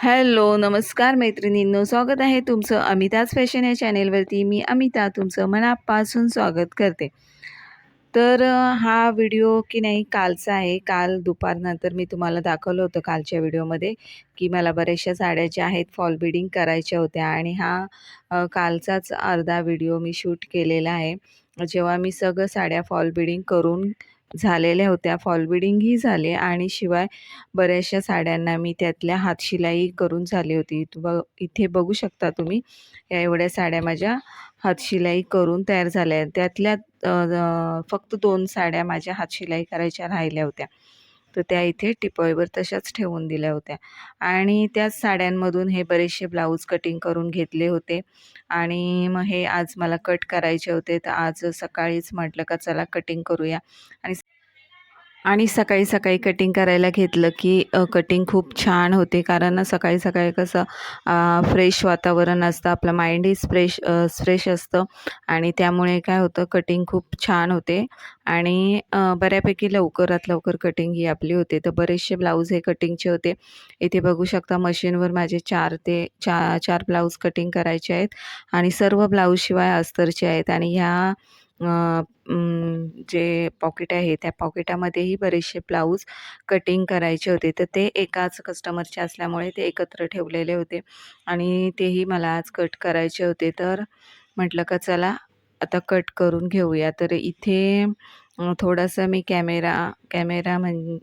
Hello, नमस्कार मैत्रिणींनो. स्वागत आहे तुमचं अमिताज फॅशन या चॅनेलवरती. मी अमिता तुमचं मनापासून स्वागत करते. तर हा व्हिडिओ की नाही कालचा आहे. काल दुपारनंतर मी तुम्हाला दाखवलं होतं कालच्या व्हिडिओमध्ये, की मला बऱ्याचशा साड्या ज्या आहेत फॉल बिडिंग करायच्या होत्या आणि हा कालचाच अर्धा व्हिडिओ मी शूट केलेला आहे. जेव्हा मी सगळं साड्या फॉल बिडिंग करून झालेल्या होत्या. फॉल बिडिंगही झाले आणि शिवाय बऱ्याचशा साड्यांना मी त्यातल्या हातशिलाई करून झाली होती. ब इथे बघू शकता तुम्ही, या एवढ्या साड्या माझ्या हातशिलाई करून तयार झाल्या त्यातल्या फक्त दोन साड्या माझ्या हातशिलाई करायच्या राहिल्या होत्या. तर त्या इथे टिपॉयवर तशाच ठेवून दिल्या होत्या. आणि त्याच साड्यांमधून हे बरेचसे ब्लाऊज कटिंग करून घेतले होते. आणि मग हे आज मला कट करायचे होते. तर आज सकाळीच म्हटलं का चला कटिंग करूया. आणि आणि सकाळी सकाळी कटिंग करायला घेतलं की कटिंग खूप छान होते. कारण सकाळी सकाळी कसं फ्रेश वातावरण असतं आपलं माइंडही फ्रेश फ्रेश असतं. आणि त्यामुळे काय होतं कटिंग खूप छान होते. आणि बऱ्यापैकी लवकरात लवकर कटिंग ही आपली होते. तर बरेचसे ब्लाऊज हे कटिंगचे होते. इथे बघू शकता मशीनवर माझे चार ते चा चार ब्लाऊज कटिंग करायचे आहेत. आणि सर्व ब्लाऊजशिवाय अस्तरचे आहेत. आणि ह्या जे पॉकेट आहे त्या पॉकेटामध्येही बरेचसे ब्लाऊज कटिंग करायचे होते. तर ते एकाच कस्टमरचे असल्यामुळे ते एकत्र ठेवलेले होते आणि तेही मला आज कट करायचे होते. तर म्हटलं का चला आता कट करून घेऊया. तर इथे थोडंसं मी कॅमेरा कॅमेरा म्हण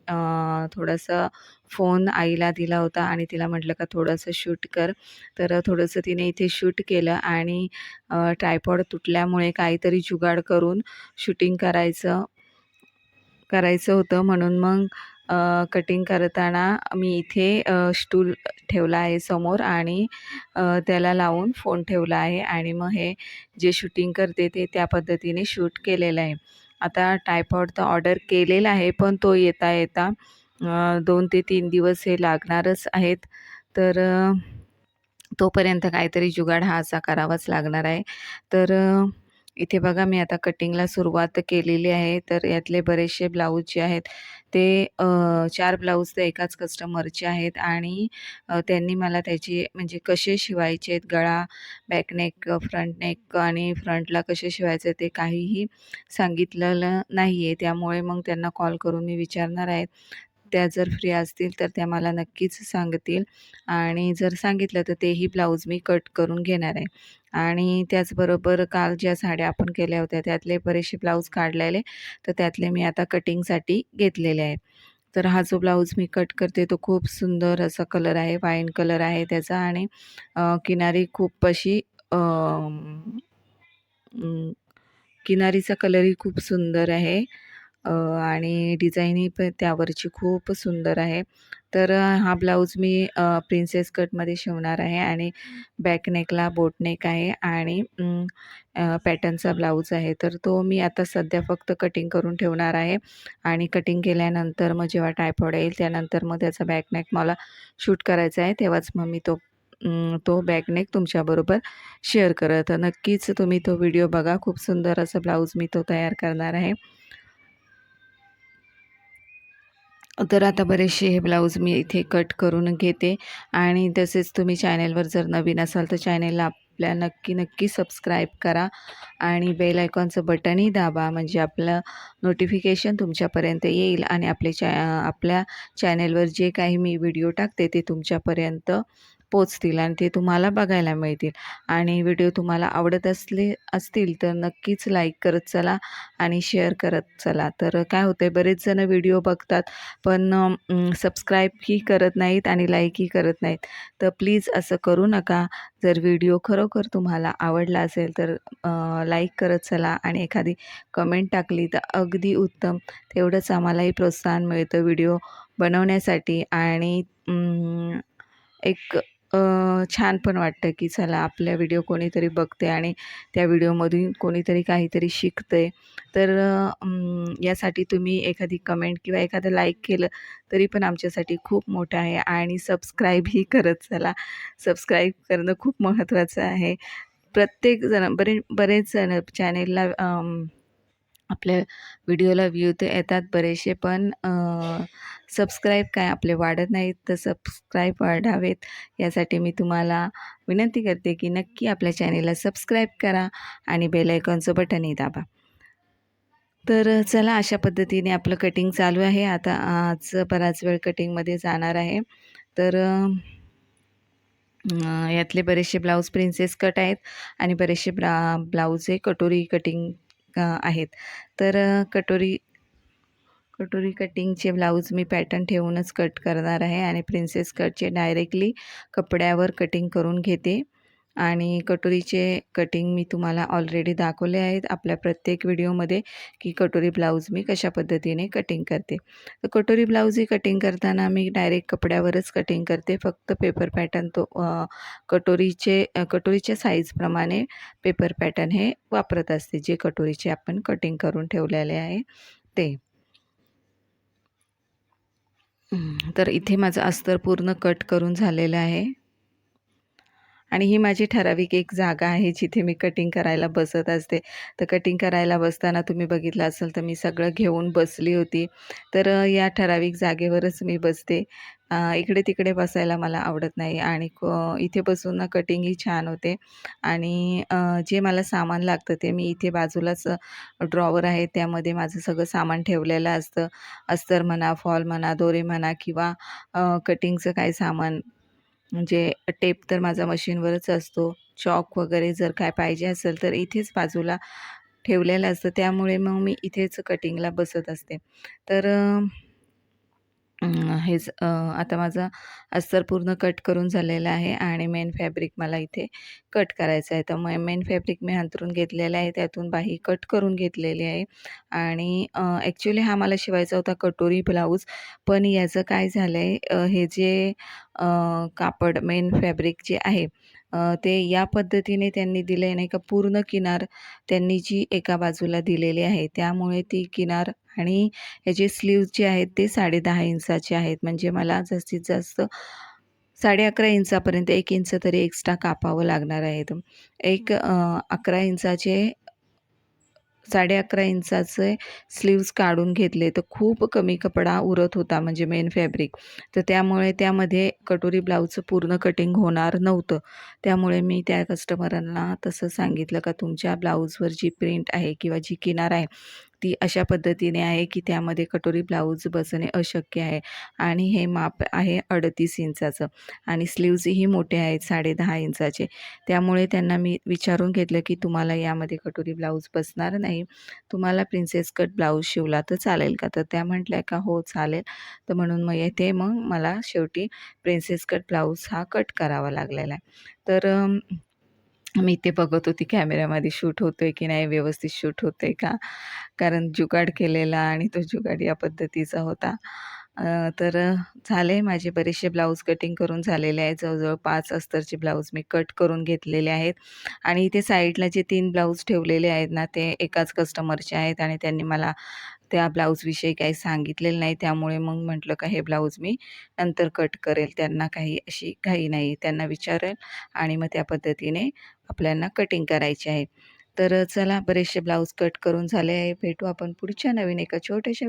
थोडंसं फोन आईला दिला होता आणि तिला म्हटलं का थोडंसं शूट कर. तर थोडंसं तिने इथे शूट केलं आणि ट्रायपॉड तुटल्यामुळे काहीतरी जुगाड करून शूटिंग करायचं करायचं होतं. म्हणून मग कटिंग करताना मी इथे स्टूल ठेवला आहे समोर आणि त्याला लावून फोन ठेवला आहे आणि मग हे जे शूटिंग करते ते त्या पद्धतीने शूट केलेलं आहे. आता टायपॉड तर ऑर्डर केलेला आहे पण तो येता येता दोन ते तीन दिवस हे लागणारच आहेत. तर तोपर्यंत काहीतरी जुगाड हा असा करावाच लागणार आहे. तर इथे बघा मी आता कटिंगला सुरुवात केलेली आहे. तर यातले बरेचसे ब्लाऊज जे आहेत ते चार ब्लाऊज ते एकाच कस्टमरचे आहेत आणि त्यांनी मला त्याची म्हणजे कसे शिवायचे आहेत गळा बॅकनेक फ्रंट नेक आणि फ्रंटला कसे शिवायचे ते काहीही सांगितलेलं नाही आहे त्यामुळे मग त्यांना कॉल करून मी विचारणार आहेत त्या जर फ्री असतील तर त्या मला नक्कीच सांगतील. आणि जर सांगितलं तर तेही ब्लाऊज मी कट करून घेणार आहे. आणि त्याचबरोबर काल ज्या साड्या आपण केल्या होत्या त्यातले बरेचसे ब्लाऊज काढलेले तर त्यातले मी आता कटिंगसाठी घेतलेले आहेत. तर हा जो ब्लाऊज मी कट करते तो खूप सुंदर असा कलर आहे वाईन कलर आहे त्याचा. आणि किनारी खूप अशी किनारीचा कलरही खूप सुंदर आहे. आणि डिझाईनही पण त्यावरची खूप सुंदर आहे. तर हा ब्लाऊज मी प्रिन्सेस कटमध्ये शिवणार आहे आणि बॅकनेकला बोटनेक आहे आणि पॅटर्नचा ब्लाऊज आहे. तर तो मी आता सध्या फक्त कटिंग करून ठेवणार आहे आणि कटिंग केल्यानंतर मग जेव्हा टायपॉड येईल त्यानंतर मग त्याचा बॅकनेक मला शूट करायचा आहे. तेव्हाच मग मी तो तो बॅकनेक तुमच्याबरोबर शेअर करत. नक्कीच तुम्ही तो व्हिडिओ बघा. खूप सुंदर असा ब्लाऊज मी तो तयार करणार आहे. तर आता बरेचसे हे ब्लाऊज मी इथे कट करून घेते. आणि तसेच तुम्ही चॅनेलवर जर नवीन असाल तर चॅनेलला आपल्या नक्की नक्की सबस्क्राईब करा. आणि बेल आयकॉनचं बटनही दाबा. म्हणजे आपलं नोटिफिकेशन तुमच्यापर्यंत येईल आणि आपले चॅ आपल्या चॅनेलवर जे काही मी व्हिडिओ टाकते ते तुमच्यापर्यंत पोचतील आणि ते तुम्हाला बघायला मिळतील. आणि व्हिडिओ तुम्हाला आवडत असले असतील तर नक्कीच लाईक करत चला आणि शेअर करत चला. तर काय होतं आहे बरेच जण व्हिडिओ बघतात पण सबस्क्राईबही करत नाहीत आणि लाईकही करत नाहीत. तर प्लीज असं करू नका. जर व्हिडिओ खरोखर तुम्हाला आवडला असेल तर लाईक करत चला आणि एखादी कमेंट टाकली तर अगदी उत्तम. तेवढंच आम्हालाही प्रोत्साहन मिळतं व्हिडिओ बनवण्यासाठी आणि एक छान पण वाटतं की चला आपल्या व्हिडिओ कोणीतरी बघते आणि त्या व्हिडिओमधून कोणीतरी काहीतरी शिकते तर यासाठी तुम्ही एखादी कमेंट किंवा एखादं लाईक केलं तरी पण आमच्यासाठी खूप मोठं आहे आणि सबस्क्राईबही करत चला. सबस्क्राईब करणं खूप महत्त्वाचं आहे. प्रत्येक जण बरे बरेच जण चॅनेलला आपल्या व्हिडिओला व्ह्यू तर येतात बरेचसे पण सबस्क्राईब काय आपले वाढत नाहीत तर सबस्क्राईब वाढावेत. यासाठी मी तुम्हाला विनंती करते की नक्की आपल्या चॅनेलला सबस्क्राईब करा आणि बेलायकॉनचं बटनही दाबा. तर चला अशा पद्धतीने आपलं कटिंग चालू आहे. आता आज बराच वेळ कटिंगमध्ये जाणार आहे. तर यातले बरेचसे ब्लाऊज प्रिन्सेस कट आहेत आणि बरेचसे ब्रा ब्लाऊज हे कटोरी कटिंग आहेत. तर कटोरी कटोरी कटिंगचे ब्लाऊज मी पॅटर्न ठेवूनच कट करणार आहे आणि प्रिन्सेस कटचे डायरेक्टली कपड्यावर कटिंग करून घेते. आणि कटोरीचे कटिंग मी तुम्हाला ऑलरेडी दाखवले आहेत आपल्या प्रत्येक व्हिडिओमध्ये की कटोरी ब्लाऊज मी कशा पद्धतीने कटिंग करते. तर कटोरी ब्लाऊज ही कटिंग करताना मी डायरेक्ट कपड्यावरच कटिंग करते. फक्त पेपर पॅटर्न तो कटोरीचे कटोरीच्या साईजप्रमाणे पेपर पॅटर्न हे वापरत असते जे कटोरीचे आपण कटिंग करून ठेवलेले आहे ते. तर इथे माझं अस्तर पूर्ण कट करून झालेलं आहे. आणि ही माझी ठराविक एक जागा आहे जिथे मी कटिंग करायला बसत असते. तर कटिंग करायला बसताना तुम्ही बघितलं असेल तर मी सगळं घेऊन बसली होती. तर या ठराविक जागेवरच मी बसते. इकडे तिकडे बसायला मला आवडत नाही आणि इथे बसून कटिंगही छान होते आणि जे मला सामान लागतं ते मी इथे बाजूलाच ड्रॉवर आहे त्यामध्ये माझं सगळं सामान ठेवलेलं असतं. अस्तर म्हणा फॉल म्हणा दोरे म्हणा किंवा कटिंगचं काय सामान. म्हणजे टेप तर माझा मशीनवरच असतो. चॉक वगैरे जर काय पाहिजे असेल तर इथेच बाजूला ठेवलेलं असतं. त्यामुळे मग मी इथेच कटिंगला बसत असते. तर हेच आता माझा अस्तर पूर्ण कट करून झालेला आहे आणि मेन फॅब्रिक मला इथे कट करायचं आहे. तर मग मेन फॅब्रिक मी अंतरून घेतलेलं आहे त्यातून बाही कट करून घेतलेली आहे. आणि ॲक्च्युली हा मला शिवायचा होता कटोरी ब्लाऊज पण याचं काय झालं आहे हे जे कापड मेन फॅब्रिक जे आहे ते या पद्धतीने त्यांनी दिले नाही का पूर्ण किनार त्यांनी जी एका बाजूला दिलेली आहे त्यामुळे ती किनार आणि याचे स्लीव्ज जे आहेत ते साडे दहा इंचाचे आहेत. म्हणजे मला जास्तीत जास्त साडे अकरा इंचापर्यंत एक इंच तरी एक्स्ट्रा कापावं लागणार आहे. एक अकरा इंचाचे साडे अकरा इंचाचे स्लीव्ज काढून घेतले. तर खूप कमी कपडा उरत होता म्हणजे मेन फॅब्रिक तर त्यामुळे त्यामध्ये कटोरी ब्लाऊजचं पूर्ण कटिंग होणार नव्हतं. त्यामुळे मी त्या कस्टमरांना तसं सांगितलं का तुमच्या ब्लाऊजवर जी प्रिंट आहे किंवा जी किनार आहे ती अशा पद्धतीने आहे की त्यामध्ये कटोरी ब्लाऊज बसणे अशक्य आहे आणि हे माप आहे अडतीस इंचाचं आणि स्लीव्जही मोठे आहेत साडे दहा इंचाचे. त्यामुळे त्यांना मी विचारून घेतलं की तुम्हाला यामध्ये कटोरी ब्लाऊज बसणार नाही. तुम्हाला प्रिन्सेस कट ब्लाऊज शिवला तर चालेल का? तर त्या म्हटल्या का हो चालेल. तर म्हणून मग येते मग मला शेवटी प्रिन्सेस कट ब्लाऊज हा कट करावा लागलेला आहे. तर मी ते बघत होती कॅमेऱ्यामध्ये शूट होतो आहे की नाही व्यवस्थित शूट होतं आहे का? कारण जुगाड केलेला आणि तो जुगाड या पद्धतीचा होता. तर झाले माझे बरेचसे ब्लाऊज कटिंग करून झालेले आहेत. जवळजवळ पाच अस्तरचे ब्लाऊज मी कट करून घेतलेले आहेत. आणि इथे साईडला जे तीन ब्लाऊज ठेवलेले आहेत ना ते एकाच कस्टमरचे आहेत आणि त्यांनी मला त्या ब्लाऊजविषयी काही सांगितलेलं नाही. त्यामुळे मग म्हटलं का हे ब्लाऊज मी नंतर कट करेल. त्यांना काही अशी घाई नाही. त्यांना विचारेल आणि मग त्या पद्धतीने आपल्याला कटिंग करायची आहे. तर चला बरेचसे ब्लाऊज कट करून झाले आहे. भेटू आपण पुढच्या नवीन एका छोट्याशा